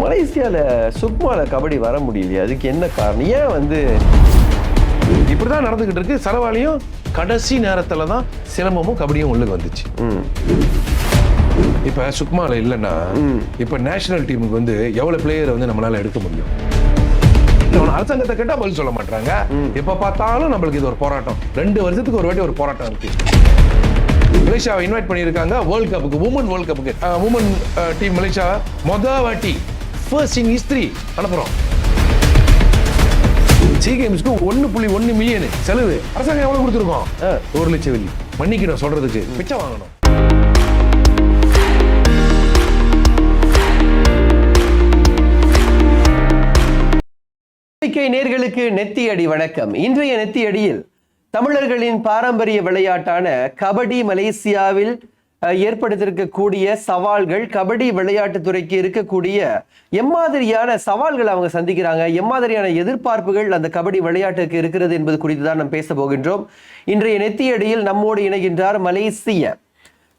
மலேசியால சுக்மால கபடி வர முடியலையே அதுக்கு என்ன காரணம்? ஏன் வந்து இப்படிதான் நடந்துகிட்டு இருக்கு? சரவாலியும் கடைசி நேரத்துல தான் சிலம்பமும் கபடியும் உள்ளுக்கு வந்துச்சு. இப்ப சுக்மால இல்லைன்னா இப்ப நேஷனல் டீமுக்கு வந்து எவ்வளவு பிளேயரை வந்து நம்மளால எடுக்க முடியும்? அரசாங்கத்தை கேட்டா பதில் சொல்ல மாட்டாங்க எப்ப பார்த்தாலும் நம்மளுக்கு இது ஒரு போராட்டம். ரெண்டு வருஷத்துக்கு ஒரு வாட்டி ஒரு போராட்டம் இருக்கு. மலேசியாவை இன்வைட் பண்ணியிருக்காங்க. வேர்ல்ட் கப்புக்கு உமன் வேர்ல்ட் கப்புக்கு உமன் டீம் மலேசியா மொத வாட்டி ஃபர்ஸ்ட் இன் ஹிஸ்டரி அனுப்புறோம் சி கேம்ஸ்க்கு ஒன்னு புள்ளி ஒன்னு மில்லியன் செலவு. அரசாங்கம் எவ்வளவு கொடுத்துருக்கோம். ஒரு லட்சம் வெள்ளி. மன்னிக்கணும் சொல்றதுக்கு. பிச்சை வாங்கணும். நம்பிக்கை நேர்களுக்கு நெத்தி அடி வணக்கம். இன்றைய நெத்தி அடியில் தமிழர்களின் பாரம்பரிய விளையாட்டான கபடி மலேசியாவில் ஏற்படுத்திருக்கக்கூடிய ஏற்படுத்தியிருக்கக்கூடிய சவால்கள் கபடி விளையாட்டுத்துறைக்கு இருக்கக்கூடிய எம்மாதிரியான சவால்கள் அவங்க சந்திக்கிறாங்க. எம்மாதிரியான எதிர்பார்ப்புகள் அந்த கபடி விளையாட்டுக்கு இருக்கிறது என்பது குறித்து தான் நாம் பேச போகின்றோம். இன்றைய நெத்தியடியில் நம்மோடு இணைகின்றார் மலேசிய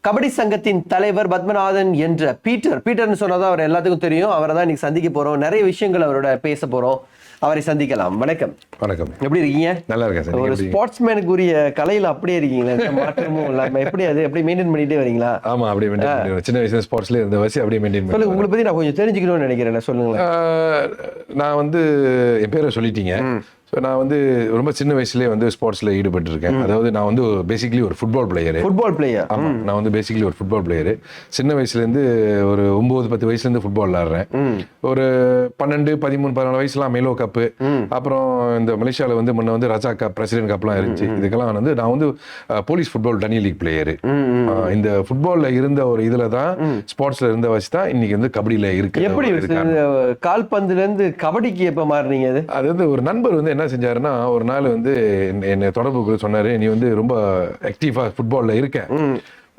கபடி சங்கத்தின் தலைவர் பத்மநாதன் என்ற பீட்டர். பீட்டர்னு சொன்னதான் அவர் எல்லாத்துக்கும் தெரியும். அவரை தான் இன்னைக்கு சந்திக்க போறோம். நிறைய விஷயங்கள் அவரோட பேச போறோம். அவரை சந்திக்கலாம். வணக்கம். வணக்கம். எப்படி இருக்கீங்க? நல்லா இருக்கேன் சார். ஒரு ஸ்போர்ட்ஸ்மேனுக்கு உரிய கலையில அப்படியே இருக்கீங்களா? மாற்றமும் இல்லாம. எப்படி அது? எப்படி மெயின்டைன் பண்ணிட்டே வரீங்களா? ஆமா அப்படியே மெயின்டைன் சின்ன வயசுல ஸ்போர்ட்ஸ்ல இருந்த வயசு அப்படியே மெயின்டைன் சொல்லுங்க உங்களை பத்தி நான் கொஞ்சம் தெரிஞ்சுக்கணும்னு நினைக்கிறேன். சொல்லுங்களேன். நான் வந்து என் பேரை சொல்லிட்டீங்க. ஸோ நான் வந்து ரொம்ப சின்ன வயசுலேயே வந்து ஸ்போர்ட்ஸில் ஈடுபட்டு இருக்கேன் அதாவது நான் வந்து பேசிக்கலி ஒரு ஃபுட்பால் பிளேயரு ஃபுட்பால் பிளேயர் ஆமாம் நான் வந்து பேசிக்கலி ஒரு ஃபுட்பால் பிளேயரு சின்ன வயசுலேருந்து ஒரு ஒம்பது பத்து வயசுலேருந்து ஃபுட்பால் விளாட்றேன். ஒரு பன்னெண்டு பதிமூணு பதினாலு வயசுலாம் மெலோ கப்பு அப்புறம் இந்த மலேசியாவில் வந்து முன்ன வந்து ரஜா கப் பிரசிடென்ட் கப்லாம் இருந்துச்சு. இதுக்கெல்லாம் வந்து நான் வந்து போலீஸ் ஃபுட்பால் டனி லீக் பிளேயரு இந்த ஃபுட்பாலில் இருந்த ஒரு இதில் தான் ஸ்போர்ட்ஸில் இருந்த வச்சு தான் இன்னைக்கு வந்து கபடியில் இருக்கு எப்படி இந்த கால்பந்துல இருந்து கபடிக்கு எப்ப மாறுனீங்க அது? அது வந்து ஒரு நண்பர் வந்து என்ன செஞ்சாருன்னா ஒரு நாள் வந்து என்னை- தொடர்பு சொன்னாரு நீ வந்து ரொம்ப ஆக்டிவா ஃபுட்பால்ல இருக்க.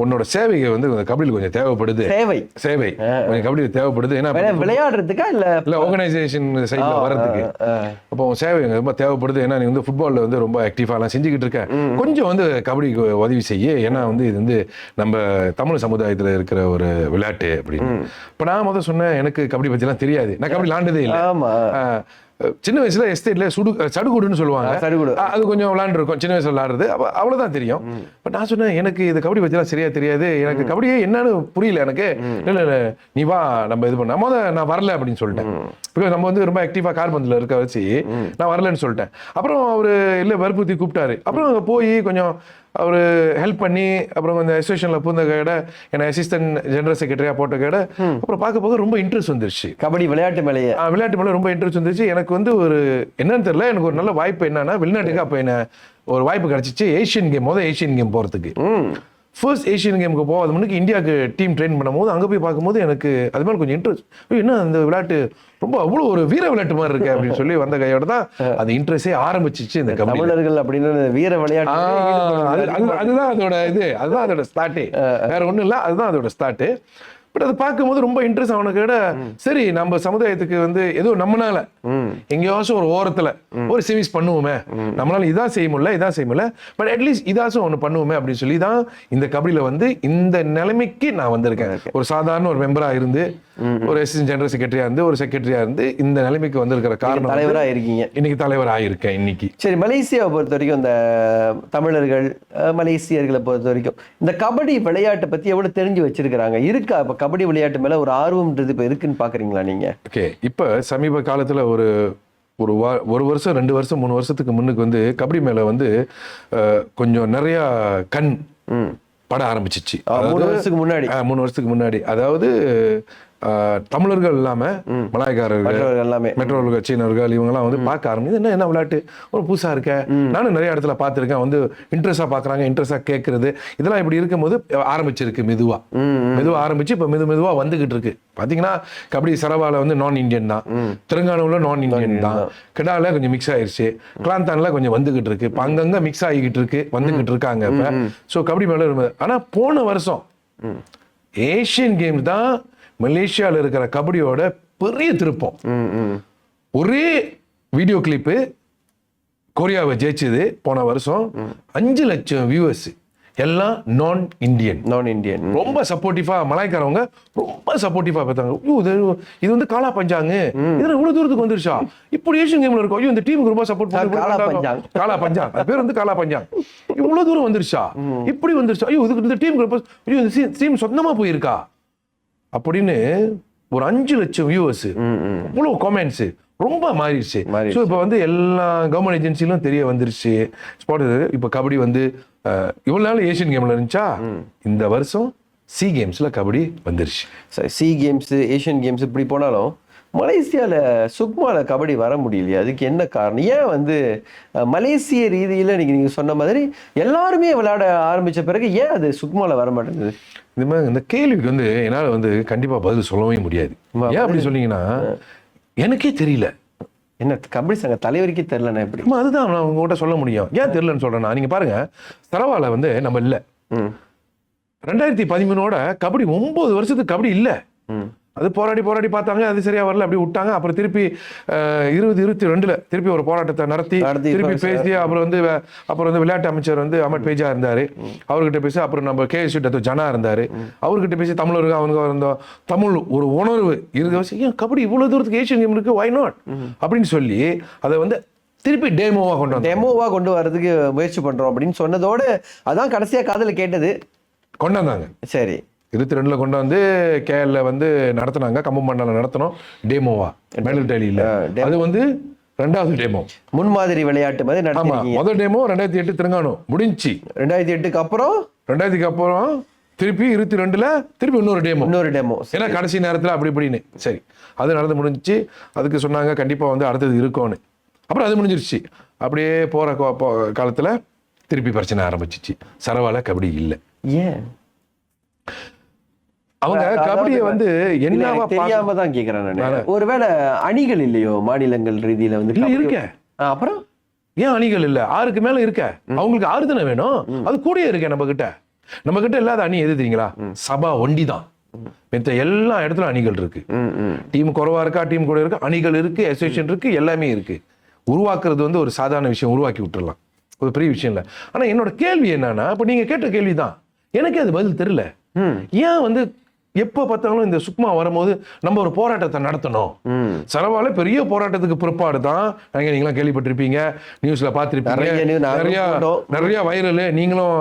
உன்னோட சேவைங்க வந்து கபடியில் கொஞ்சம் தேவைப்படுது. சேவை. சேவை. கொஞ்சம் கபடியில் தேவைப்படுது. ஏன்னா விளையாடுறதுக்கா இல்ல? இல்ல ஆர்கனைசேஷன் சைட்ல வர்றதுக்கு. அப்போ சேவை ரொம்ப தேவைப்படுது. ஏன்னா நீ வந்து ஃபுட்பால்ல வந்து ரொம்ப ஆக்டிவாலாம் செஞ்சுக்கிட்டு இருக்க. கொஞ்சம் வந்து கபடிக்கு உதவி செய்ய. ஏன்னா வந்து இது வந்து நம்ம தமிழ் சமுதாயத்துல இருக்கிற ஒரு விளையாட்டு அப்படின்னு. இப்ப நான் முதல் சொன்னேன் எனக்கு கபடி பத்திலாம் தெரியாது. நான் கபடி விளாண்டதே இல்லை. சின்ன வயசுல எஸ்டேட்ல சுடு சடுகுடுன்னு சொல்லுவாங்க. சடுகுடு. அது கொஞ்சம் விளாண்டுருக்கோம். சின்ன வயசுல விளாடுறது. அப்ப அவ்வளவுதான் தெரியும். பட் நான் சொன்னேன் எனக்கு இது கபடி பத்திலாம் சரியா தெரியாது. எனக்கு கபடியே என்னன்னு புரியல எனக்கு. இல்ல இல்ல நீ வா நம்ம இது பண்ண முத நான் வரல அப்படின்னு சொல்லிட்டேன். பிகாஸ் நம்ம வந்து ரொம்ப ஆக்டிவா கார் பந்தில் இருக்க வச்சு நான் வரலன்னு சொல்லிட்டேன். அப்புறம் அவரு இல்ல வற்புறுத்தி கூப்பிட்டாரு. அப்புறம் அங்க போய் கொஞ்சம் அவர் ஹெல்ப் பண்ணி அப்புறம் கொஞ்சம் அசோசியேஷனில் பூந்த கேட என்னை அசிஸ்டன்ட் ஜெனரல் செக்ரட்டரியா போட்ட கேட. அப்புறம் பார்க்க பார்க்க ரொம்ப இன்ட்ரெஸ்ட் வந்துருச்சு. கபடி விளையாட்டு மேலேயே. விளையாட்டு மேல ரொம்ப இன்ட்ரெஸ்ட் வந்துச்சு எனக்கு வந்து ஒரு என்னன்னு தெரியல எனக்கு ஒரு நல்ல வாய்ப்பு என்னன்னா வெளிநாட்டுக்கு அப்போ என்ன ஒரு வாய்ப்பு கிடைச்சிச்சு ஏஷியன் கேம் முதல் ஏஷியன் கேம் போறதுக்கு. ஃபர்ஸ்ட் ஏஷியன் கேமுக்கு போகாத முன்னுக்கு இந்தியாவுக்கு டீம் ட்ரெயின் பண்ணும்போது அங்கே போய் பார்க்கும்போது எனக்கு அது மேலே கொஞ்சம் இன்ட்ரெஸ்ட் என்ன அந்த விளையாட்டு? ரொம்ப அவ்வளோ ஒரு வீர விளையாட்டு மாதிரி இருக்கு அப்படின்னு சொல்லி வந்த கையோட தான் அந்த இன்ட்ரெஸ்டே ஆரம்பிச்சிச்சு இந்த தமிழர்கள் அப்படின்னு வீர விளையாட்டு அது- அது- அதுதான் அதோட இது அதுதான் அதோட ஸ்டார்ட்டே வேற ஒண்ணும் இல்ல அதுதான் அதோட ஸ்டார்ட் பட் அதை பார்க்கும்போது ரொம்ப இன்ட்ரெஸ்ட் அவனுக்கு விட சரி நம்ம சமுதாயத்துக்கு வந்து ஏதோ நம்மனால எங்கேயாச்சும் ஒரு ஓரத்துல ஒரு சர்வீஸ் பண்ணுவோமே. நம்மளால இதான் செய்ய முடியல இதான் செய்ய முடியல. பட் அட்லீஸ்ட் இதாச்சும் ஒன்று பண்ணுவோமே அப்படின்னு சொல்லி தான் இந்த கபடியில வந்து இந்த நிலைமைக்கு நான் வந்திருக்கேன். ஒரு சாதாரண ஒரு மெம்பரா இருந்து ஒரு அசிஸ்டன்ட் ஜெனரல் செக்ரட்டரியா இருந்து ஒரு செக்ரட்டரியா இருந்து இந்த நிலைமைக்கு வந்திருக்கிற காரணம் தலைவரா இருக்கீங்க. இன்னைக்கு தலைவர் ஆயிருக்கேன் இன்னைக்கு. சரி மலேசியாவை பொறுத்த வரைக்கும் இந்த தமிழர்கள் மலேசியர்களை பொறுத்த வரைக்கும் இந்த கபடி விளையாட்டை பத்தி எவ்வளவு தெரிஞ்சு வச்சிருக்கிறாங்க? இருக்கா இப்ப கபடி விளையாட்டு மேல ஒரு ஆர்வம்ன்றது இப்ப இருக்குன்னு பாக்குறீங்களா நீங்க? ஓகே. இப்போ சமீப காலத்துல ஒரு ஒரு வா ஒரு வருஷம் ரெண்டு வருஷம் மூணு வருஷத்துக்கு முன்னுக்கு வந்து கபடி மேல வந்து கொஞ்சம் நிறைய கண் பட ஆரம்பிச்சிச்சு. மூணு வருஷத்துக்கு முன்னாடி. மூணு வருஷத்துக்கு முன்னாடி. அதாவது தமிழர்கள் இல்லாம மலாய்க்காரர்கள் எல்லாமே. மெட்ரோர்கள் சீனர்கள் இவங்கெல்லாம் வந்து பார்க்க ஆரம்பிச்சு என்ன என்ன விளையாட்டு? ஒரு புதுசா இருக்க. நானும் நிறைய இடத்துல பார்த்துருக்கேன். வந்து இன்ட்ரெஸ்டா பார்க்கறாங்க இன்ட்ரெஸ்டா கேட்கறது இதெல்லாம் இப்படி இருக்கும்போது ஆரம்பிச்சிருக்கு மெதுவா. மெதுவா ஆரம்பிச்சு இப்ப மெது மெதுவா வந்துகிட்டு இருக்கு. பாத்தீங்கன்னா கபடி சரவால வந்து நான் இந்தியன் தான். தெலுங்கானாவில் நான் இந்தியன் தான். கிடால கொஞ்சம் மிக்ஸ் ஆயிருச்சு. கிளாந்தான்ல கொஞ்சம் வந்துகிட்டு இருக்கு. இப்ப அங்கங்க மிக்ஸ் ஆகிக்கிட்டு இருக்கு. வந்துகிட்டு இருக்காங்க இப்ப. ஸோ கபடி மேல இருந்தது ஆனா போன வருஷம் ஏஷியன் கேம்ஸ் தான் மலேசியால இருக்கிற கபடியோட பெரிய திருப்பம். ஒரே வீடியோ கிளிப்பு கொரியாவை ஜெயிச்சது போன வருஷம் அஞ்சு லட்சம் வியூவர்ஸ் எல்லாம் நான் இந்தியன் நான் இந்தியன் ரொம்ப சப்போர்ட்டிவா மலாய்க்காரவங்க ரொம்ப சப்போர்ட்டிவா பார்த்தாங்க. ஐயோ இது இது வந்து காலா பஞ்சாங்க. இதுல இவ்வளவு தூரத்துக்கு வந்துருச்சா? இப்படி ஏஷியன் கேம்ல இருக்கும். ஐயோ இந்த டீமுக்கு ரொம்ப சப்போர்ட் பஞ்சாங். காலா பஞ்சாங் அது பேர் வந்து காலா பஞ்சாங் இவ்வளவு தூரம் வந்துருச்சா? இப்படி வந்துருச்சா? ஐயோ இதுக்கு இந்த டீமுக்கு ரொம்ப ஐயோ இந்த டீம் சொந்தமா போயிருக்கா? அப்படின்னு ஒரு அஞ்சு லட்சம் வியூவர்ஸ் இவ்வளவு காமெண்ட்ஸ் ரொம்ப மாறிடுச்சு. ஸோ இப்போ வந்து எல்லா கவர்மெண்ட் ஏஜென்சிலும் தெரிய வந்துருச்சு. ஸ்பாட் இப்போ கபடி வந்து அஹ், இவ்வளவு நாள் ஏஷியன் கேம்ல இருந்துச்சா? இந்த வருஷம் சி கேம்ஸ்ல கபடி வந்துருச்சு. சி கேம்ஸ் ஏஷியன் கேம்ஸ் இப்படி போனாலும் மலேசியால சுக்மால கபடி வர முடியலையே. அதுக்கு என்ன காரணம்? ஏன் வந்து மலேசிய ரீதியில நீங்க நீங்க சொன்ன மாதிரி எல்லாருமே விளையாட ஆரம்பிச்ச பிறகு ஏன் அது சுக்மால வர மாட்டேங்குது? இந்த மாதிரி இந்த கேள்விக்கு வந்து என்னால் வந்து கண்டிப்பா பதில் சொல்லவே முடியாது. ஏன் அப்படி சொன்னீங்கன்னா எனக்கே தெரியல. என்ன கபடி சங்க தலைவருக்கே தெரியலண்ணா எப்படி? அதுதான் நான் உங்ககிட்ட சொல்ல முடியும். ஏன் தெரியலன்னு சொல்றேன்னா நீங்க பாருங்க சரவால வந்து நம்ம இல்ல. ரெண்டாயிரத்தி பதிமூணோட கபடி ஒன்பது வருஷத்துக்கு கபடி இல்ல. அது போராடி போராடி பார்த்தாங்க அது சரியா வரல. அப்படி விட்டாங்க. அப்புறம் திருப்பி இருபது இருபத்தி ரெண்டுல திருப்பி ஒரு போராட்டத்தை நடத்தி திருப்பி பேசி அப்புறம் வந்து அப்புறம் வந்து விளையாட்டு அமைச்சர் வந்து அமர் பேஜா இருந்தாரு. அவர்கிட்ட பேசி அப்புறம் நம்ம கே எஸ் ஜனா இருந்தாரு. அவர்கிட்ட பேசி தமிழருக்கு அவனுக்கு இருந்தோம் தமிழ் ஒரு உணர்வு. இருக்க ஏன் கபடி இவ்வளவு தூரத்துக்கு ஏஷியன் கேம் இருக்கு? வை நாட் அப்படின்னு சொல்லி அதை வந்து திருப்பி டேமோவா கொண்டு வந்தாங்க. டெமோவா கொண்டு வர்றதுக்கு முயற்சி பண்றோம் அப்படின்னு சொன்னதோட அதான் கடைசியா காதுல கேட்டது. கொண்டு வந்தாங்க சரி. இருபத்தி ரெண்டுல கொண்டு வந்து கேஎல்ல வந்து நடத்துனாங்க. கம்பம் நடத்தணும் டேமோவா மெடல் டேலியில் அது வந்து ரெண்டாவது டேமோ முன்மாதிரி விளையாட்டு மாதிரி நடத்திருக்கீங்க. முதல் டேமோ ரெண்டாயிரத்தி எட்டு திருங்கானு முடிஞ்சுச்சு ரெண்டாயிரத்தி எட்டுக்கு அப்புறம்? ரெண்டாயிரத்துக்கு அப்புறம் திருப்பி இருபத்தி ரெண்டுல திருப்பி இன்னொரு டேமோ இன்னொரு டெமோ ஏன்னா கடைசி நேரத்துல அப்படி இப்படின்னு. சரி. அது நடந்து முடிஞ்சுச்சு அதுக்கு சொன்னாங்க கண்டிப்பா வந்து அடுத்தது இருக்கும்னு. அப்புறம் அது முடிஞ்சிருச்சு. அப்படியே போற கோ- போ- காலத்துல திருப்பி பிரச்சனை ஆரம்பிச்சிச்சு. சரவால கபடி இல்ல. ஏன்? அவங்க கபடியை வந்து என்னவா பார்க்க- தெரியாம தான் கேக்குறேன் நானு. ஒருவேளை அணிகள் இல்லையோ மாநிலங்கள் ரீதியில வந்து இருக்க. அப்புறம்? ஏன் அணிகள் இல்ல? ஆறுக்கு மேல இருக்க. அவங்களுக்கு ஆறு தானே வேணும்? அது கூடயே இருக்க நம்ம கிட்ட நம்ம கிட்ட இல்லாத அணி எது தெரியுங்களா? சபா ஒண்டி தான். மித்த எல்லா இடத்துலயும் அணிகள் இருக்கு. டீம் குறைவா இருக்கா டீம் கூட இருக்கு? அணிகள் இருக்கு அசோசியேஷன் இருக்கு எல்லாமே இருக்கு. உருவாக்குறது வந்து ஒரு சாதாரண விஷயம் உருவாக்கி விட்டுறலாம். ஒரு பெரிய விஷயம் இல்லை. ஆனா என்னோட கேள்வி என்னன்னா இப்ப நீங்க கேட்ட கேள்விதான். எனக்கே அது பதில் தெரியல. ஏன் வந்து எப்ப பார்த்தாலும் இந்த சுக்மா வரும்போது நம்ம ஒரு போராட்டத்தை நடத்தணும். சரவால பெரிய போராட்டத்துக்கு பிற்பாடு தான். நீங்க நீங்களாம் கேள்விப்பட்டிருப்பீங்க. நியூஸ்ல பார்த்திருப்பீங்க. நிறைய நிறைய வைரல் நீங்களும்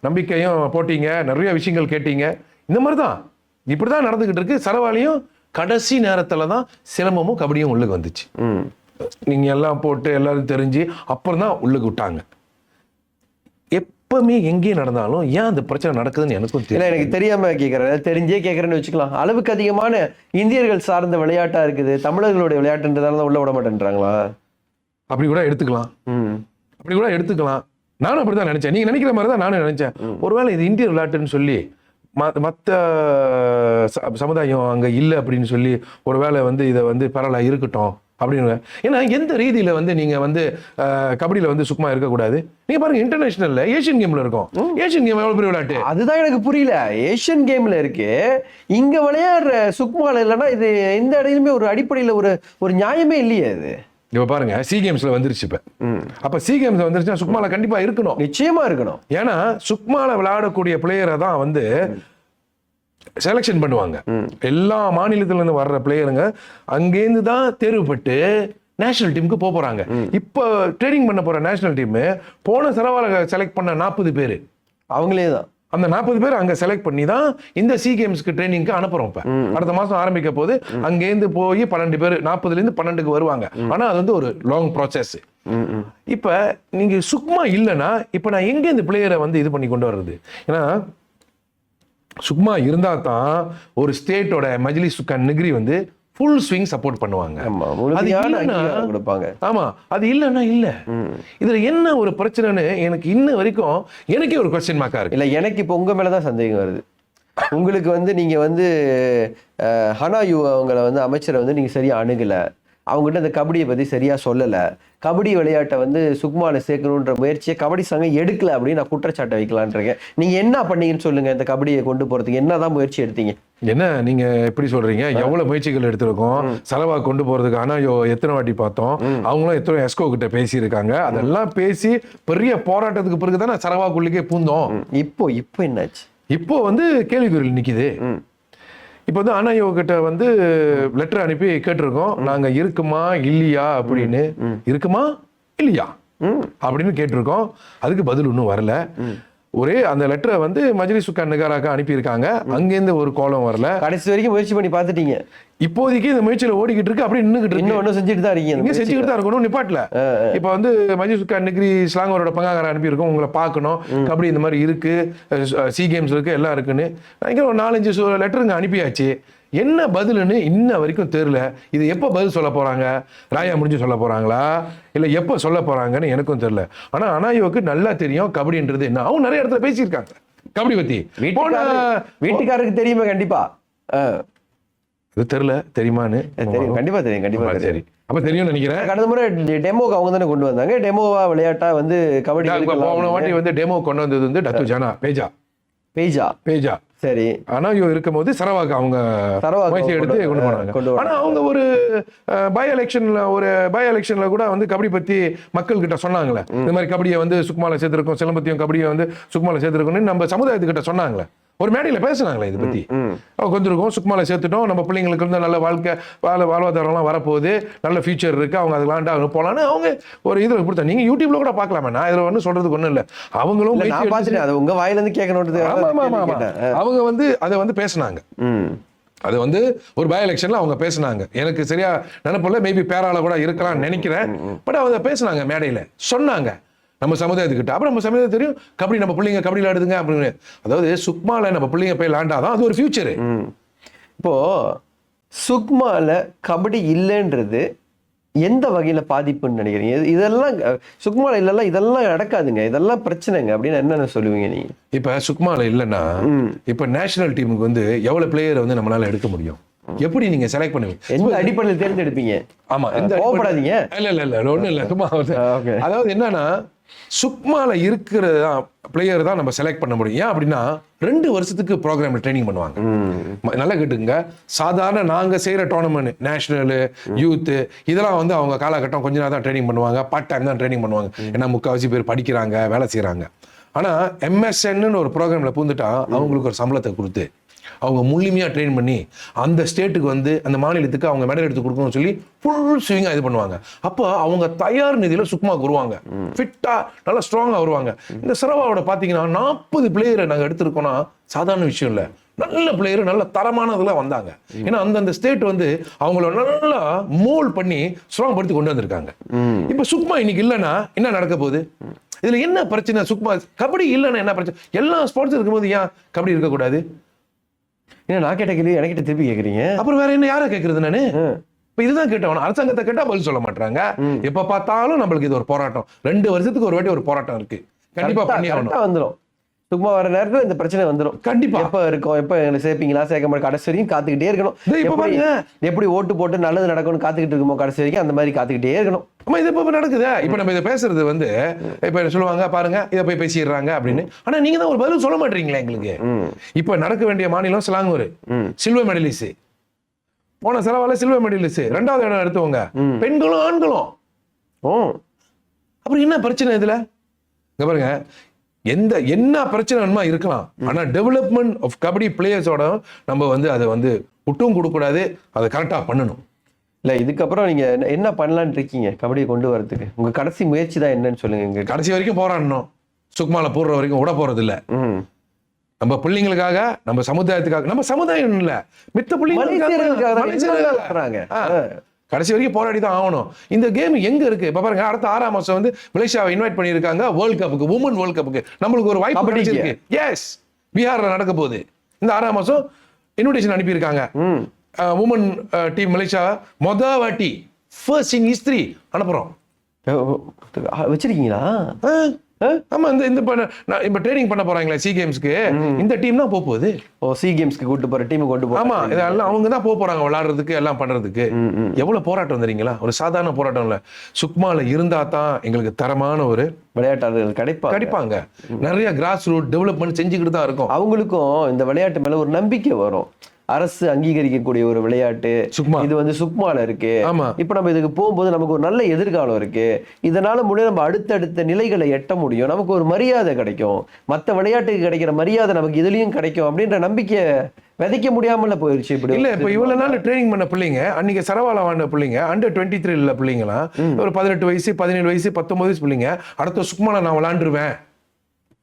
நம்பிக்கையும் போட்டீங்க. நிறைய விஷயங்கள் கேட்டீங்க. இந்த மாதிரி தான். இப்படிதான் நடந்துகிட்டு இருக்கு. சரவாலையும் கடைசி நேரத்துல தான் சிலம்பமும் கபடியும் உள்ளுக்கு வந்துச்சு. ம். நீங்க எல்லாம் போட்டு எல்லாரும் தெரிஞ்சு அப்புறம் தான் உள்ளுக்கு விட்டாங்க. எப்பவுமே எங்கே நடந்தாலும் ஏன் அந்த பிரச்சனை நடக்குதுன்னு எனக்கும் தெரியல எனக்கு தெரியாம கேக்குறேன் தெரிஞ்சே கேக்குறேன்னு வச்சுக்கலாம். அளவுக்கு அதிகமான இந்தியர்கள் சார்ந்த விளையாட்டா இருக்குது. தமிழர்களுடைய விளையாட்டுன்றதால தான் உள்ள விட மாட்டேன்றாங்களா? அப்படி கூட எடுத்துக்கலாம். ம். அப்படி கூட எடுத்துக்கலாம். நானும் அப்படிதான் நினைச்சேன். நீங்க நினைக்கிற மாதிரி தான் நானும் நினைச்சேன். ஒருவேளை இது இந்திய விளையாட்டுன்னு சொல்லி ம- மத்த ச- சமுதாயம் அங்க இல்லை அப்படின்னு சொல்லி ஒருவேளை வந்து இதை வந்து பரவாயில்ல இருக்கட்டும். அப்படின்னு ஏன்னா எந்த ரீதியில வந்து நீங்க வந்து கபடியில வந்து சும்மா இருக்கக்கூடாது? நீங்க பாருங்க இன்டர்நேஷனல்ல ஏஷியன் கேம்ல இருக்கும். ஏஷியன் கேம் எவ்வளவு பெரிய விளையாட்டு? அதுதான் எனக்கு புரியல. ஏஷியன் கேம்ல இருக்கு. இங்க விளையாடுற சுக்மால இல்லைன்னா இது எந்த இடத்துலயுமே ஒரு அடிப்படையில ஒரு ஒரு நியாயமே இல்லையே அது. இப்ப பாருங்க சி கேம்ஸ்ல வந்துருச்சு இப்ப. அப்ப சி கேம்ஸ் வந்துருச்சுன்னா சுக்மால கண்டிப்பா இருக்கணும். நிச்சயமா இருக்கணும். ஏன்னா சுக்மால விளையாடக்கூடிய பிளேயரை தான் வந்து செலெக்ஷன் பண்ணுவாங்க. எல்லா மாநிலத்துல இருந்து வர்ற பிளேயருங்க அங்கேருந்து தான் தேர்வுப்பட்டு நேஷனல் டீமுக்கு போக போறாங்க. இப்போ ட்ரைனிங் பண்ண போற நேஷனல் டீம் போன சரவால செலக்ட் பண்ண நாற்பது பேர். அவங்களே தான் அந்த நாற்பது பேர் அங்க செலக்ட் பண்ணி தான் இந்த சி கேம்ஸ்க்கு ட்ரைனிங்க்கு அனுப்புறோம் இப்ப. அடுத்த மாசம் ஆரம்பிக்க போது அங்கேருந்து போய் பன்னெண்டு பேர் நாற்பதுல இருந்து பன்னெண்டுக்கு வருவாங்க. ஆனா அது வந்து ஒரு லாங் ப்ராசஸ். இப்ப நீங்க சுக்மா இல்லைன்னா இப்ப நான் எங்க இந்த பிளேயரை வந்து இது பண்ணி கொண்டு வர்றது? ஏன்னா சுக்மா இருந்தா தான் ஒரு ஸ்டேட்டோட மஜ்லிஸ் சுக்கான் நிகிரி வந்து ஃபுல் ஸ்விங் சப்போர்ட் பண்ணுவாங்க. அது கொடுப்பாங்க. ஆமா அது இல்லைன்னா இல்ல. இதுல என்ன ஒரு பிரச்சனைன்னு எனக்கு இன்ன வரைக்கும் எனக்கே ஒரு கொஸ்டின் மார்க்கா இருக்கு. இல்ல எனக்கு இப்போ உங்க மேலதான் சந்தேகம் வருது. உங்களுக்கு வந்து நீங்க வந்து ஹனா யூ அவங்கள வந்து அமைச்சரை வந்து நீங்க சரியா அணுகல. அவங்ககிட்ட இந்த கபடியை பத்தி சரியா சொல்லல. கபடி விளையாட்டை வந்து சுக்மால சேர்க்கணுன்ற முயற்சியை கபடி சங்கம் எடுக்கல அப்படின்னு நான் குற்றச்சாட்டை வைக்கலான்னு இருக்கேன். நீங்க என்ன பண்ணீங்கன்னு சொல்லுங்க இந்த கபடியை கொண்டு போறதுக்கு. என்னதான் முயற்சி எடுத்தீங்க? என்ன நீங்க எப்படி சொல்றீங்க? எவ்வளவு முயற்சிகள் எடுத்திருக்கோம்? செலவா கொண்டு போறதுக்கு ஆனா யோ எத்தனை வாட்டி பார்த்தோம்? அவங்களும் எத்தனை எஸ்கோ கிட்ட பேசியிருக்காங்க. அதெல்லாம் பேசி பெரிய போராட்டத்துக்கு பிறகு தானே செலவாக்குள்ளுக்கே பூந்தோம். இப்போ இப்போ என்னாச்சு? இப்போ வந்து கேள்விக்குறியில் நிக்குது. இப்போ வந்து ஆனாயோ கிட்ட வந்து லெட்டர் அனுப்பி கேட்டிருக்கோம். நாங்க இருக்குமா இல்லையா அப்படின்னு. இருக்குமா இல்லையா? அப்படின்னு கேட்டிருக்கோம். அதுக்கு பதில் இன்னும் வரல. ஒரே அந்த லெட்டரை வந்து மஜ்லிஸ் சுக்கா நிகாராக்கு அனுப்பியிருக்காங்க. அங்கேருந்து ஒரு கோலம் வரல. கடைசி வரைக்கும் முயற்சி பண்ணி பார்த்துட்டீங்க. இப்போதைக்கு இந்த முயற்சியில ஓடிக்கிட்டு இருக்கு அப்படியே நின்னுகிட்டு இருக்கு. இன்னும் செஞ்சுட்டு தான் இருக்கீங்க இங்க. செஞ்சுக்கிட்டு தான் இருக்கணும் நிப்பாட்டல. இப்ப வந்து மஜி சுக்கா நெக்ரி ஸ்லாங்கரோட பங்காகர அனுப்பியிருக்கோம் உங்களை பார்க்கணும். கபடி இந்த மாதிரி இருக்கு சி கேம்ஸ் இருக்கு எல்லாம் இருக்குன்னு. நான் ஒரு நாலஞ்சு லெட்டருங்க அனுப்பியாச்சு. என்ன பதிலுன்னு இன்ன வரைக்கும் தெரியல. இது எப்போ பதில் சொல்ல போறாங்க? ராயா முடிஞ்சு சொல்ல போறாங்களா? இல்ல எப்போ சொல்ல போறாங்கன்னு எனக்கும் தெரியல. ஆனா அனாயோக்கு நல்லா தெரியும் கபடின்றது என்ன. அவங்க நிறைய இடத்துல பேசியிருக்காங்க. கபடி பத்தி. போன வீட்டுக்காரரு- வீட்டுக்காரருக்கு தெரியுமே கண்டிப்பா. ஆ, இது தெரியல தெரியுமான்னு தெரியும். கண்டிப்பா தெரியும் கண்டிப்பா தெரியும். சரி. அப்ப தெரியும்னு நினைக்கிறேன். கடந்த முறை டெமோக்கு அவங்க தானே கொண்டு வந்தாங்க. டெமோவா விளையாட்டா வந்து கபடி போன வாட்டி வந்து டெமோ கொண்டு வந்தது வந்து டத்து ஜானா பேஜா. பேஜா. பேஜா. சரி. ஆனா இவ இருக்கும்போது சரவாக்கு அவங்க முயற்சி எடுத்து கொண்டு- போனாங்க. ஆனா அவங்க ஒரு பை எலெக்ஷன்ல ஒரு பை எலெக்ஷன்ல கூட வந்து கபடி பத்தி மக்கள் கிட்ட சொன்னாங்களே இந்த மாதிரி கபடியை வந்து சுக்மால சேர்த்திருக்கோம் சிலம்பத்தியம் கபடியை வந்து சுக்மால சேர்த்திருக்கோம்னு நம்ம சமுதாயத்துக்கிட்ட சொன்னாங்களே. ஒரு மேடையில பேசுனாங்களே இது பத்தி. அவ கொஞ்சம் சுக்மால சேர்த்துட்டோம் நம்ம பிள்ளைங்களுக்கு வந்து நல்ல வாழ்க்கை வாழ் வாழ்வாதாரம்லாம் வரப்போகுது நல்ல ஃபியூச்சர் இருக்கு அவங்க அது விளாண்டா போலான்னு அவங்க ஒரு இதுல கொடுத்தா. நீங்க யூடியூப்ல கூட பார்க்கலாமே நான் இதுல ஒன்றும் சொல்றதுக்கு ஒண்ணும் இல்ல. அவங்களும் அது உங்க வாயில இருந்து கேட்கணுன்றது ஆமா ஆமா ஆமா ஆமா. கேட்டேன். அவங்க வந்து அதை வந்து பேசுனாங்க. அது வந்து ஒரு பை எலெக்ஷன்ல அவங்க பேசுனாங்க. எனக்கு சரியா நினைப்பில்ல மேபி பேரால கூட இருக்கலாம்னு நினைக்கிறேன். பட் அவங்க பேசுனாங்க மேடையில. சொன்னாங்க. நம்ம சமுதாயத்துக்கிட்ட அப்புறம் நம்ம சமுதாயம் தெரியும் கபடி நம்ம பிள்ளைங்க கபடி விளையாடுதுங்க அப்படின்னு. அதாவது சுக்மால நம்ம பிள்ளைங்க போய் விளையாண்டாதான் அது ஒரு ஃபியூச்சர். இப்போ சுக்மால கபடி இல்லைன்றது எந்த வகையில பாதிப்புன்னு நினைக்கிறீங்க? இது- இதெல்லாம் சுக்மால இல்லைல்லாம் இதெல்லாம் நடக்காதுங்க. இதெல்லாம் பிரச்சனைங்க அப்படின்னு என்னென்ன சொல்லுவீங்க நீங்க? இப்ப சுக்மால இல்லைன்னா இப்ப நேஷனல் டீமுக்கு வந்து எவ்வளவு பிளேயரை வந்து நம்மளால எடுக்க முடியும்? எப்படி நீங்க செலக்ட் பண்ணுவீங்க? எந்த அடிப்படையில் தேர்ந்தெடுப்பீங்க? ஆமா கோவப்படாதீங்க. இல்ல இல்ல இல்ல ஒண்ணும் இல்ல சும்மா. அதாவது என்னன்னா சுக்மால இருக்கிற பிளேயர் தான் நம்ம செலக்ட் பண்ண முடியும். ஏன் அப்படின்னா ரெண்டு வருஷத்துக்கு ப்ரோக்ராம்ல ட்ரைனிங் பண்ணுவாங்க. நல்லா கேட்டுங்க சாதாரண நாங்க செய்யற டோர்னமெண்ட் நேஷனல் யூத் இதெல்லாம் வந்து அவங்க காலகட்டம் கொஞ்ச நேரம் தான் ட்ரைனிங் பண்ணுவாங்க. பார்ட் டைம் தான் ட்ரைனிங் பண்ணுவாங்க. ஏன்னா முக்கால்வாசி பேர் படிக்கிறாங்க வேலை செய்றாங்க. ஆனா எம்எஸ்என்னு ஒரு ப்ரோக்ராம்ல பூந்துட்டா அவங்களுக்கு ஒரு சம்பளத்தை கொடுத்து அவங்க முழுமையா ட்ரெயின் பண்ணி அந்த ஸ்டேட்டுக்கு வந்து அந்த மாநிலத்துக்கு அவங்க மெடல் எடுத்து கொடுக்கணும்னு சொல்லி ஃபுல் ஸ்விங்காக இது பண்ணுவாங்க. அப்போ அவங்க தயார் நிதியில சுக்குமாக்கு வருவாங்க. ஃபிட்டா நல்லா ஸ்ட்ராங்கா வருவாங்க. இந்த சரவாவோட பார்த்தீங்கன்னா நாற்பது பிளேயரை நாங்க எடுத்திருக்கோம்னா சாதாரண விஷயம் இல்லை. நல்ல பிளேயர் நல்ல தரமானதுல வந்தாங்க. ஏன்னா அந்தந்த ஸ்டேட் வந்து அவங்கள நல்லா மோல் பண்ணி ஸ்ட்ராங் படுத்தி கொண்டு வந்திருக்காங்க. இப்போ சுக்மா இன்னைக்கு இல்லைன்னா என்ன நடக்க போகுது? இதுல என்ன பிரச்சனை? சுக்மா கபடி இல்லைன்னா என்ன பிரச்சனை? எல்லா ஸ்போர்ட்ஸ் இருக்கும்போது ஏன் கபடி இருக்கக்கூடாது? ஏன்னா நான் கேட்ட கேள்வி எனக்கிட்ட திருப்பி கேக்குறீங்க? அப்புறம் வேற என்ன யாரை கேக்குறது நானு? இப்ப இதுதான் கேட்டவன் அரசாங்கத்தை கேட்டா பதில் சொல்ல மாட்டாங்க எப்ப பார்த்தாலும் நம்மளுக்கு இது ஒரு போராட்டம். ரெண்டு வருஷத்துக்கு ஒரு வாட்டி ஒரு போராட்டம் இருக்கு. கண்டிப்பா பண்ணி வந்துரும். சும்மா வர நேரத்துல இந்த பிரச்சனை வந்துரும். கண்டிப்பா. எப்ப இருக்கும் எப்ப எங்களை சேர்ப்பீங்களா? சேர்க்க மாட்டோம் கடைசி வரைக்கும் காத்துக்கிட்டே இருக்கணும். எப்படி ஓட்டு போட்டு நல்லது நடக்கும்னு காத்துக்கிட்டு இருக்குமோ கடைசி வரைக்கும் அந்த மாதிரி காத்துக்கிட்டே இருக்கணும். ஆமா இது இப்ப நடக்குது? இப்ப நம்ம இதை பேசுறது வந்து இப்ப சொல்லுவாங்க பாருங்க இதை போய் பேசிடுறாங்க அப்படின்னு. ஆனா நீங்க தான் ஒரு பதில் சொல்ல மாட்டீங்களா எங்களுக்கு. இப்ப நடக்க வேண்டிய மாநிலம் சிலாங்கூர். Silver medallist. போன செலவால சில்வர் மெடலிஸ்ட். ரெண்டாவது இடம் எடுத்தவங்க. பெண்களும் ஆண்களும். ஓ. அப்புறம் என்ன பிரச்சனை இதுல? இங்க பாருங்க. எந்த என்ன பிரச்சனை வேணுமா இருக்கலாம். ஆனா டெவலப்மெண்ட் ஆஃப் கபடி பிளேயர்ஸோட நம்ம வந்து அதை வந்து விட்டும் கொடுக்கக்கூடாது. அதை கரெக்டா பண்ணணும். இல்ல இதுக்கப்புறம் நீங்க என்ன- பண்ணலாம்னு இருக்கீங்க கபடியை கொண்டு வரதுக்கு? உங்க கடைசி முயற்சி தான் என்னன்னு சொல்லுங்க எங்க கடைசி வரைக்கும் போராடணும். சுக்மால போடுற வரைக்கும் விட போறது இல்ல நம்ம பிள்ளைங்களுக்காக நம்ம சமுதாயத்துக்காக நம்ம சமுதாயம் இல்ல. மித்த பிள்ளைங்களுக்காக. கடைசி வரைக்கும் போராடி தான் ஆகணும். இந்த கேம் எங்க இருக்கு? இப்ப பாருங்க அடுத்த ஆறாம் மாசம் வந்து மலேசியாவை இன்வைட் பண்ணியிருக்காங்க வேர்ல்ட் கப்புக்கு உமன் வேர்ல்ட் கப்புக்கு நம்மளுக்கு ஒரு வாய்ப்பு. கிடைச்சிருக்கு. எஸ் பீகார்ல நடக்க போகுது. இந்த ஆறாம் மாசம் இன்விடேஷன் அனுப்பியிருக்காங்க. உமன் டீம் மலேசியா மொத வாட்டி ஃபர்ஸ்ட் இன் ஹிஸ்டரி அனுப்புறோம். அஹ் வச்சிருக்கீங்களா? ஆமா இந்த இந்த இப்ப ட்ரைனிங் பண்ண போறாங்களே சி கேம்ஸ்க்கு இந்த டீம் தான் போக போகுது. ஓ சி கேம்ஸ்க்கு கூட்டு போற டீம் கொண்டு போற ஆமா இதெல்லாம் அவங்க தான் போக போறாங்க விளையாடுறதுக்கு எல்லாம் பண்றதுக்கு. எவ்வளவு போராட்டம் தெரியுங்களா? ஒரு சாதாரண போராட்டம் இல்ல. சுக்மால இருந்தா தான் எங்களுக்கு தரமான ஒரு விளையாட்டாளர்கள் கிடைப்பாங்க. கிடைப்பாங்க. நிறைய கிராஸ் ரூட் டெவலப்மெண்ட் செஞ்சுக்கிட்டு தான் இருக்கும். அவங்களுக்கும் இந்த விளையாட்டு மேல ஒரு நம்பிக்கை வரும். அரசு அங்கீகரிக்கக்கூடிய ஒரு விளையாட்டு. சுக்மா. இது வந்து சுக்மால இருக்கு. இப்ப நம்ம இதுக்கு போகும்போது நமக்கு ஒரு நல்ல எதிர்காலம் இருக்கு. இதனால முடியும் நம்ம அடுத்தடுத்த நிலைகளை எட்ட முடியும். நமக்கு ஒரு மரியாதை கிடைக்கும். மத்த விளையாட்டுக்கு கிடைக்கிற மரியாதை நமக்கு இதுலயும் கிடைக்கும் அப்படின்ற நம்பிக்கை விதைக்க முடியாமல போயிருச்சு இப்படி. இல்ல இப்ப இவ்வளவு நாள் ட்ரைனிங் பண்ண பிள்ளைங்க அன்னைக்கு சரவால வாழ்ந்த பிள்ளைங்க அண்டர் டுவெண்ட்டி த்ரீல பிள்ளைங்களாம் ஒரு பதினெட்டு வயசு பதினேழு வயசு பத்தொன்பது வயசு பிள்ளைங்க அடுத்த சுக்மால நான் விளாண்டுருவேன்.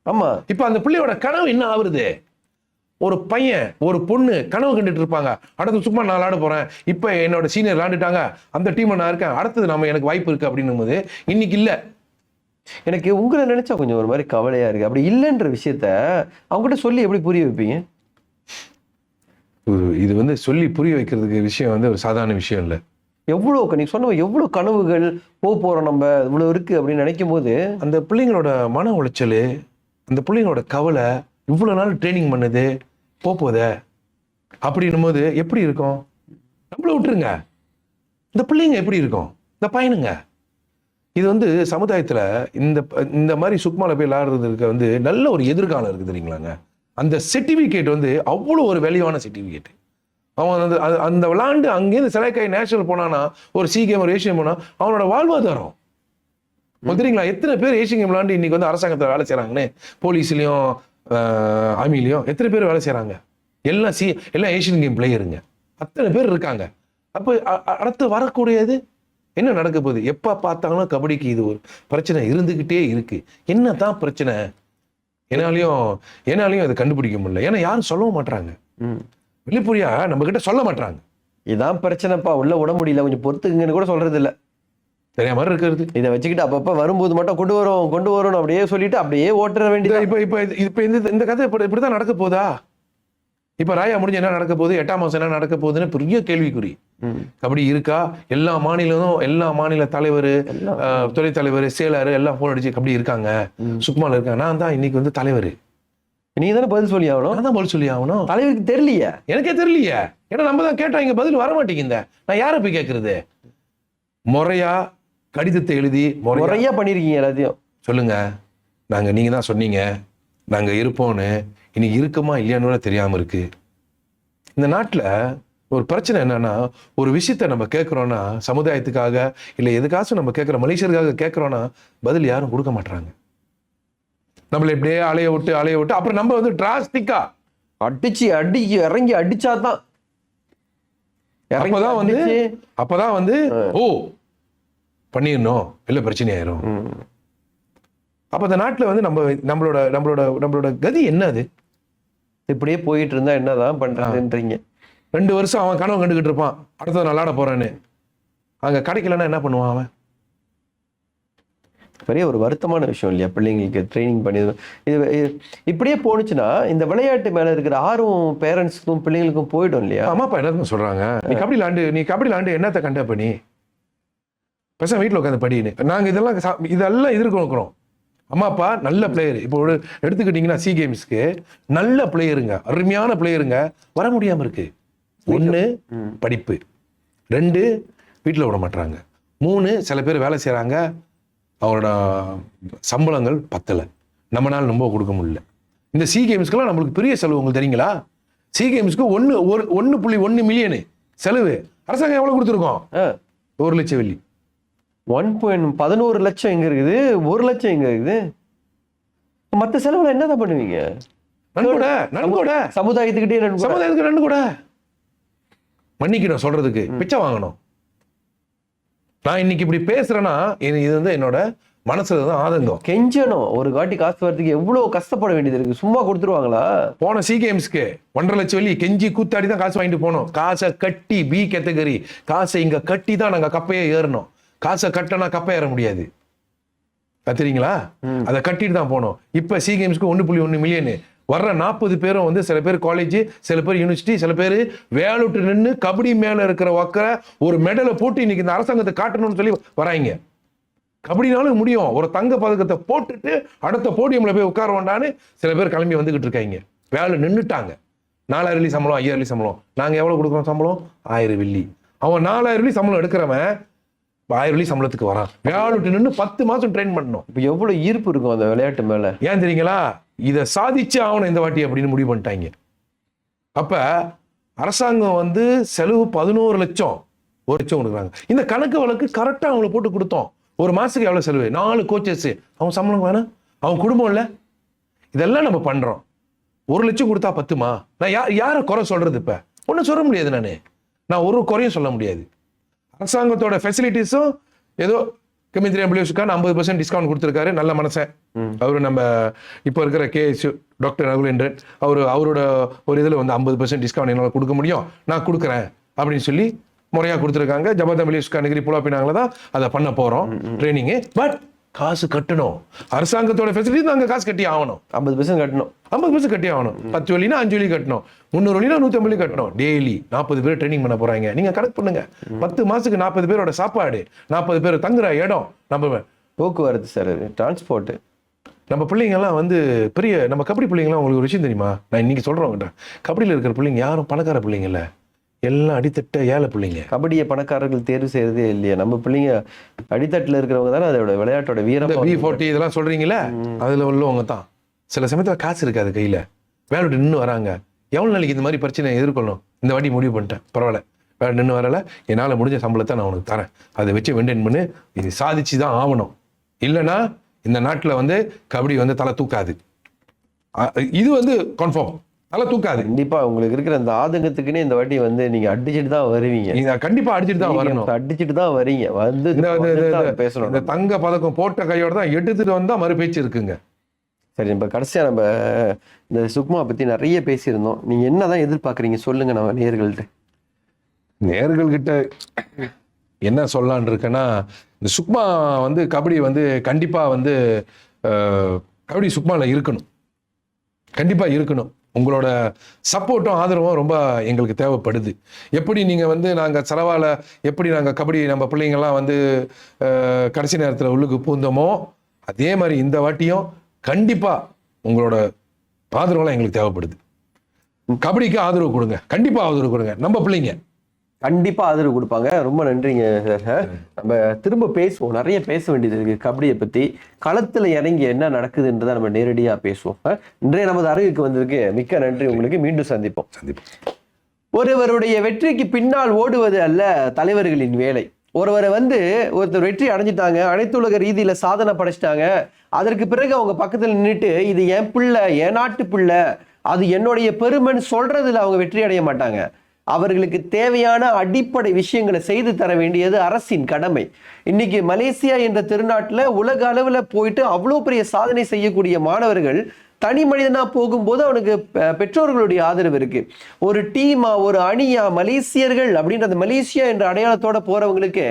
ஆமா. இப்ப அந்த பிள்ளையோட கனவு என்ன ஆகுறது? ஒரு பையன் ஒரு பொண்ணு கனவு கண்டுட்டு இருப்பாங்க. அடுத்து சும்மா நான் விளாட போறேன். இப்ப என்னோட சீனியர் விளாண்டுட்டாங்க. அந்த டீம்ல நான் இருக்கேன். அடுத்தது நம்ம எனக்கு வாய்ப்பு இருக்கு அப்படின்னும் போது இன்னைக்கு இல்ல. எனக்கு உங்களை நினைச்சா கொஞ்சம் ஒரு மாதிரி கவலையா இருக்கு. அப்படி இல்லைன்ற விஷயத்த அவங்ககிட்ட சொல்லி எப்படி புரிய வைப்பீங்க? இது வந்து சொல்லி புரிய வைக்கிறதுக்கு விஷயம் வந்து ஒரு சாதாரண விஷயம் இல்ல. எவ்வளோ நீ சொன்ன எவ்வளவு கனவுகள் போக போறோம் நம்ம இவ்வளவு இருக்கு அப்படின்னு நினைக்கும் போது அந்த பிள்ளைங்களோட மன உளைச்சல் அந்த பிள்ளைங்களோட கவலை இவ்வளவு நாள் ட்ரைனிங் பண்ணுது போக போதே அப்படின்னும் போது எப்படி இருக்கும்? நம்மள விட்டுருங்க. இந்த பிள்ளைங்க எப்படி இருக்கும்? இந்த பையனுங்க. இது வந்து சமுதாயத்துல இந்த இந்த மாதிரி சுக்மால போய் விளையாடுறதுக்கு வந்து நல்ல ஒரு எதிர்காலம் இருக்கு தெரியுங்களாங்க. அந்த சர்டிபிகேட் வந்து அவ்வளோ ஒரு வேல்யூவான சர்டிபிகேட் அவன் அந்த அந்த விளாண்டு அங்கேருந்து சிலைக்காய் நேஷனல் போனானா ஒரு சி கேம் ஒரு ஏஷியன் போனா அவனோட வாழ்வாதாரம். தெரியுங்களா எத்தனை பேர் ஏஷியன் கேம் விளாண்டு இன்னைக்கு வந்து அரசாங்கத்தில் வேலை செய்றாங்கன்னு? போலீஸ்லயும் ஆர்மிலையும் எத்தனை பேர் வேலை செய்றாங்க? எல்லாம் சி எல்லாம் ஏஷியன் கேம் பிளேயருங்க அத்தனை பேர் இருக்காங்க. அப்போ அடுத்து வரக்கூடியது? என்ன நடக்க போகுது? எப்ப பார்த்தாலும் கபடிக்கு இது ஒரு பிரச்சனை இருந்துகிட்டே இருக்கு. என்ன தான் பிரச்சனை? என்னாலையும் என்னாலையும் அதை கண்டுபிடிக்க முடியல. ஏன்னா யாரும் சொல்லவும் மாட்றாங்க. ம். வெளிப்படையா நம்ம கிட்ட சொல்ல மாட்றாங்க. இதான் பிரச்சனைப்பா. உள்ள விட முடியல. கொஞ்சம் பொறுத்துக்குங்கன்னு கூட சொல்றது இல்ல தெரியாம மாதிரி இருக்கிறது. இதை வச்சுக்கிட்டு அப்பப்ப வரும்போது மட்டும் கொண்டு வரோம் கொண்டு வரோம் அப்படியே சொல்லிட்டு அப்படியே ஓட்டுற வேண்டியது? இப்ப இப்ப இப்ப இந்த இந்த கதை இப்படி இப்படிதான் நடக்க போதா? இப்ப ராயா முடிஞ்சு என்ன நடக்க போகுது? எட்டாம் மாசம் என்ன நடக்க போகுதுன்னு பெரிய கேள்விக்குறி. கபடி இருக்கா? எல்லா மாநிலமும் எல்லா மாநில தலைவர் துறை தலைவர் செயலர் எல்லாம் போன் அடிச்சு கபடி இருக்காங்க. சுக்மால இருக்காங்க நான் தான் இன்னைக்கு வந்து தலைவர். நீ தானே பதில் சொல்லி ஆகணும்? நான் தான் பதில் சொல்லி ஆகணும். தலைவருக்கு தெரியலையே. எனக்கே தெரியலையே. ஏன்னா நம்ம தான் கேட்டோம் இங்க பதில் வர மாட்டேங்குது நான் யாரை போய் கேட்கறது முறையா கடிதத்தை எழுதி முறையா முறையா பண்ணிருக்கீங்க எல்லாத்தையும். சொல்லுங்க. நாங்க நீங்க தான் சொன்னீங்க. நாங்க இருப்போம்னு. இன்னைக்கு இருக்குமா இல்லையான்னு கூட தெரியாம இருக்கு. இந்த நாட்டுல ஒரு பிரச்சனை என்னன்னா ஒரு விஷயத்த நம்ம கேட்குறோம்னா சமுதாயத்துக்காக இல்லை எதுக்காச்சும் நம்ம கேட்குற மலேசியருக்காக கேட்குறோம்னா பதில் யாரும் கொடுக்க மாட்டாங்க நம்மளை இப்படியே அலைய விட்டு அலைய விட்டு அப்புறம் நம்ம வந்து டிராஸ்டிக்கா அடிச்சு அடி இறங்கி அடிச்சாதான். இறங்கி அப்பதான் வந்து அடிச்சு, அப்பதான் வந்து ஓ பண்ணிடணும். இல்லை பிரச்சனை ஆயிரும். அப்ப இந்த நாட்டுல வந்து நம்ம நம்மளோட நம்மளோட நம்மளோட கதி என்ன அது? இப்படியே போயிட்டு இருந்தா என்னதான் பண்றதுன்றீங்க. ரெண்டு வருஷம் அவன் கனவு கண்டுகிட்டு இருப்பான். அடுத்தது விளாட போறேன்னு. அங்க கிடைக்கலன்னா என்ன பண்ணுவான் அவன்? பெரிய ஒரு வருத்தமான விஷயம் இல்லையா? பிள்ளைங்களுக்கு ட்ரைனிங் பண்ணி இது இப்படியே போணுச்சுன்னா இந்த விளையாட்டு மேல இருக்கிற ஆர்வம் பேரண்ட்ஸ்க்கும் பிள்ளைங்களுக்கும் போயிடும் இல்லையா? அம்மா அப்பா என்ன சொல்றாங்க. நீ கபடி விளாண்டு நீ கபடி விளாண்டு என்னத்த கண்ட பண்ணி பேசாம வீட்டில் உட்காந்து படின்னு. நாங்க இதெல்லாம் சா- இதெல்லாம் எதிர்கொள்கிறோம் அம்மா அப்பா நல்ல பிளேயர் இப்போ ஒரு எடுத்துக்கிட்டீங்கன்னா சி கேம்ஸ்க்கு நல்ல பிளேயருங்க அருமையான பிளேயருங்க வர முடியாம இருக்கு. ஒண்ணு படிப்பு. ரெண்டு வீட்டில் விட மாட்டாங்க மூணு சில பேர் வேலை செய்றாங்க அவரோட சம்பளங்கள் பத்தலை. நம்மளால ரொம்ப கொடுக்க முடியல. இந்த சி கேம்ஸ்க்கெல்லாம் நம்மளுக்கு பெரிய செலவு உங்களுக்கு தெரியுங்களா? சி கேம்ஸ்க்கு ஒன்று ஒரு ஒன்று புள்ளி ஒன்று மில்லியனு செலவு. அரசாங்கம் எவ்வளோ கொடுத்துருக்கோம்? ஒரு லட்சம் வெள்ளி. ஒன் பாயிண்ட் பதினோரு லட்சம் எங்க இருக்குது? ஒரு லட்சம் எங்க இருக்குது? மத்த செலவுல என்னதான் பண்ணுவீங்க? நன்கொட நன்கொட. சமுதாயத்துக்கிட்டே. சமுதாயத்துக்கு நன்கொட. மன்னிக்கணும் சொல்றதுக்கு. பிச்சை வாங்கணும். நான் இன்னைக்கு இப்படி பேசுறேன்னா இது இது வந்து என்னோட மனசுல தான் ஆதங்கம். கெஞ்சணும். ஒரு காட்டி காசு வரதுக்கு எவ்வளவு கஷ்டப்பட வேண்டியது இருக்கு? சும்மா கொடுத்துருவாங்களா? போன சி கேம்ஸ்க்கு ஒன்றரை லட்சம் வெள்ளி கெஞ்சி கூத்தாடி தான் காசு வாங்கிட்டு போனோம். காசை கட்டி பி கேட்டகரி காசை இங்க கட்டி தான் நாங்க கப்பையே ஏறணும். காசை கட்டினா கப்பை ஏற முடியாது. கத்துறீங்களா? அதை கட்டிட்டு தான் போனோம் இப்ப சி கேம்ஸ்க்கு ஒன்று புள்ளி ஒன்று மில்லியனு வர்ற நாற்பது பேரும் வந்து சில பேர் காலேஜ் சில பேர் யூனிவர்சிட்டி சில பேர் வேலுட்டு நின்று கபடி மேல இருக்கிற ஒக்கரை ஒரு மெடலை போட்டு இன்னைக்கு இந்த அரசாங்கத்தை காட்டணும்னு சொல்லி வராங்க. கபடினாலும் முடியும். ஒரு தங்க பதக்கத்தை போட்டுட்டு அடுத்த போடியம்ல போய் உட்கார வேண்டான்னு சில பேர் கிளம்பி வந்துகிட்டு இருக்காங்க. வேலை நின்னுட்டாங்க. நாலாயிரம் வெள்ளி சம்பளம் ஐயாயிரம் வெள்ளி சம்பளம். நாங்க எவ்வளவு கொடுக்குறோம் சம்பளம்? ஆயிரம் வெள்ளி. அவன் நாலாயிரம் வெள்ளி சம்பளம் எடுக்கிறவன் ஆயிரம் வெள்ளி சம்பளத்துக்கு வரான் வேலை விட்டு நின்று பத்து மாசம் ட்ரெயின் பண்ணணும். இப்போ எவ்வளவு ஈர்ப்பு இருக்கும் அந்த விளையாட்டு மேல? ஏன் தெரியுங்களா? இதை சாதிச்சு ஆகணும் இந்த வாட்டி அப்படின்னு முடிவு பண்ணிட்டாங்க. அப்ப அரசாங்கம் வந்து செலவு பதினோரு லட்சம் ஒரு லட்சம் கொடுக்குறாங்க. இந்த கணக்கு வழக்கு கரெக்டா அவங்கள போட்டு கொடுத்தோம். ஒரு மாசத்துக்கு எவ்வளவு செலவு? நாலு கோச்சஸ் அவன் சம்பளம் வேணும் அவன் குடும்பம் இல்ல? இதெல்லாம் நம்ம பண்றோம். ஒரு லட்சம் கொடுத்தா பத்துமா? நான் யா யாரை குறை சொல்றது இப்ப? ஒன்றும் சொல்ல முடியாது நானு. நான் ஒரு குறையும் சொல்ல முடியாது. அரசாங்கத்தோட ஃபெசிலிட்டிஸும் ஏதோ கமித்ரி அம்பிளியூஸ்க்கான ஐம்பது பர்சன்ட் டிஸ்கவுண்ட் கொடுத்துருக்காரு. நல்ல மனசன் அவரு நம்ம இப்போ இருக்கிற கேஎஸ் டாக்டர் ரகுலேந்திரன் அவர் அவரோட ஒரு இதில் வந்து ஐம்பது பர்சன்ட் டிஸ்கவுண்ட் என்னால் கொடுக்க முடியும். நான் கொடுக்குறேன் அப்படின்னு சொல்லி முறையாக கொடுத்துருக்காங்க. ஜபத் அம்பிளியூஸ்கா நகிரி புலாப்பினாங்கள தான் அதை பண்ண போகிறோம் ட்ரைனிங்கு பட் காசு கட்டணும். அரசாங்கத்தோட ஃபெசிலிட்டி நாங்கள் காசு கட்டி ஆகணும். ஐம்பது பர்சன்ட் கட்டணும். ஐம்பது பைசா கட்டி ஆகணும். பத்து வழினா அஞ்சு வழி கட்டணும். முந்நூறு வழினா ஐம்பது வழி கட்டணும். டெய்லி நாற்பது பேர் ட்ரைனிங் பண்ண போறாங்க. நீங்க கணக்கு பண்ணுங்க. பத்து மாசத்துக்கு நாற்பது பேரோட சாப்பாடு நாற்பது பேர் தங்குற இடம் நம்ம போக்குவரத்து சார் அது டிரான்ஸ்போர்ட் நம்ம பிள்ளைங்க எல்லாம் வந்து பெரிய நம்ம கபடி பிள்ளைங்கலாம் உங்களுக்கு ஒரு விஷயம் தெரியுமா? நான் இன்னைக்கு சொல்றேன் உங்கள்கிட்ட கபடியில் இருக்கிற பிள்ளைங்க யாரும் பணக்கார பிள்ளைங்க இல்ல. எல்லாம் அடித்தட்ட ஏழை பிள்ளைங்க. கபடியை பணக்காரர்கள் தேர்வு செய்யறதே இல்லையா. நம்ம பிள்ளைங்க அடித்தட்டுல இருக்கிறவங்க தானே அதோட விளையாட்டோட வீரம் பி ஃபார்ட்டி இதெல்லாம் சொல்றீங்களே அதுல உள்ளவங்க தான். சில சமயத்துல காசு இருக்காது கையில. வேலை விட்டு நின்று வராங்க. எவ்வளவு நாளைக்கு இந்த மாதிரி பிரச்சனை எதிர்கொள்ளணும்? இந்த வாட்டி முடிவு பண்ணிட்டேன். பரவாயில்ல. வேலை நின்று வரல. என்னால முடிஞ்ச சம்பளத்தை நான் உனக்கு தரேன். அதை வச்சு மெயின்டைன் பண்ணி. இது சாதிச்சு தான் ஆகணும். இல்லைன்னா இந்த நாட்டுல வந்து கபடி வந்து தலை தூக்காது. இது வந்து கன்ஃபார்ம் தலை தூக்காது. கண்டிப்பா உங்களுக்கு இருக்கிற அந்த ஆதங்கத்துக்குன்னே இந்த வாட்டி வந்து நீங்க அடிச்சிட்டு தான் வருவீங்க. நீங்க கண்டிப்பா அடிச்சுட்டு தான் வரணும். அடிச்சிட்டு தான் வரீங்க. வந்து இந்த- இந்த- இந்த- இந்த- பேசணும். இந்த தங்க பதக்கம் போட்ட கையோட தான் எடுத்துட்டு வந்தா மறு பேச்சு இருக்குங்க. சரி நம்ம கடைசியா நம்ம இந்த சுக்மா பத்தி நிறைய பேசியிருந்தோம். நீங்க என்னதான் எதிர்பார்க்கறீங்க? சொல்லுங்க நம்ம நேர்கள்ட்ட. நேர்கள் கிட்ட என்ன சொல்லலான் இருக்கேன்னா இந்த சுக்மா வந்து கபடி வந்து கண்டிப்பா வந்து கபடி சுக்மால இருக்கணும். கண்டிப்பாக இருக்கணும். உங்களோட சப்போர்ட்டும் ஆதரவும் ரொம்ப எங்களுக்கு தேவைப்படுது. எப்படி நீங்கள் வந்து நாங்கள் செலவால எப்படி நாங்கள் கபடி நம்ம பிள்ளைங்கள்லாம் வந்து கடைசி நேரத்தில் உள்ளுக்கு பூந்தோமோ அதே மாதிரி இந்த வாட்டியும் கண்டிப்பாக உங்களோட ஆதரவுலாம் எங்களுக்கு தேவைப்படுது. கபடிக்கு ஆதரவு கொடுங்க. கண்டிப்பாக ஆதரவு கொடுங்க. நம்ம பிள்ளைங்க. கண்டிப்பா ஆதரவு கொடுப்பாங்க. ரொம்ப நன்றிங்க சார் நம்ம திரும்ப பேசுவோம். நிறைய பேச வேண்டியது இருக்கு கபடியை பத்தி. களத்துல இறங்கி என்ன நடக்குதுன்றதை நம்ம நேரடியா பேசுவோம். இன்றைய நமது அறிவுக்கு வந்திருக்கு மிக்க நன்றி உங்களுக்கு. மீண்டும் சந்திப்போம். சந்திப்போம். ஒருவருடைய வெற்றிக்கு பின்னால் ஓடுவது அல்ல தலைவர்களின் வேலை. ஒருவரை வந்து ஒருத்தர் வெற்றி அடைஞ்சிட்டாங்க அனைத்துலக ரீதியில சாதனை படைச்சிட்டாங்க. அதற்கு பிறகு அவங்க பக்கத்துல நின்றுட்டு இது என் பிள்ளை என் நாட்டு பிள்ளை அது என்னுடைய பெருமைன்னு சொல்றதுல அவங்க வெற்றி அடைய மாட்டாங்க. அவர்களுக்கு தேவையான அடிப்படை விஷயங்களை செய்து தர வேண்டியது அரசின் கடமை. இன்னைக்கு மலேசியா என்ற திருநாட்டில் உலக அளவில் போயிட்டு அவ்வளோ பெரிய சாதனை செய்யக்கூடிய மாணவர்கள் தனி மனிதனா போகும்போது அவனுக்கு பெற்றோர்களுடைய ஆதரவு இருக்கு. ஒரு டீமா ஒரு அணியா மலேசியர்கள் அப்படின்ற அந்த மலேசியா என்ற அடையாளத்தோட போறவங்களுக்கு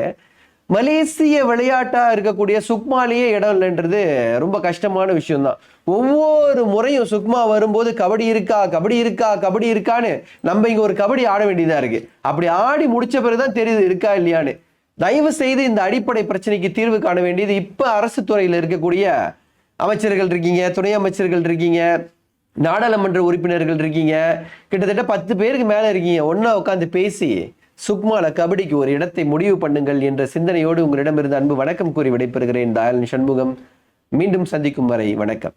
மலேசிய விளையாட்டா இருக்கக்கூடிய சுக்மாலேயே இடம் இல்லைன்றது ரொம்ப கஷ்டமான விஷயம்தான். ஒவ்வொரு முறையும் சுக்மா வரும்போது கபடி இருக்கா கபடி இருக்கா கபடி இருக்கான்னு நம்ம இங்கே ஒரு கபடி ஆட வேண்டியதாக இருக்கு. அப்படி ஆடி முடிச்ச பிறகுதான் தெரியுது இருக்கா இல்லையான்னு. தயவு செய்து இந்த அடிப்படை பிரச்சனைக்கு தீர்வு காண வேண்டியது இப்போ அரசு துறையில் இருக்கக்கூடிய அமைச்சர்கள் இருக்கீங்க துணை அமைச்சர்கள் இருக்கீங்க நாடாளுமன்ற உறுப்பினர்கள் இருக்கீங்க. கிட்டத்தட்ட பத்து பேருக்கு மேலே இருக்கீங்க. ஒன்றா உட்காந்து பேசி சுக்மால கபடிக்கு ஒரு இடத்தை முடிவு பண்ணுங்கள் என்ற சிந்தனையோடு உங்களிடமிருந்து அன்பு வணக்கம் கூறி விடைபெறுகிறேன். தயாளன் சண்முகம். மீண்டும் சந்திக்கும் வரை வணக்கம்.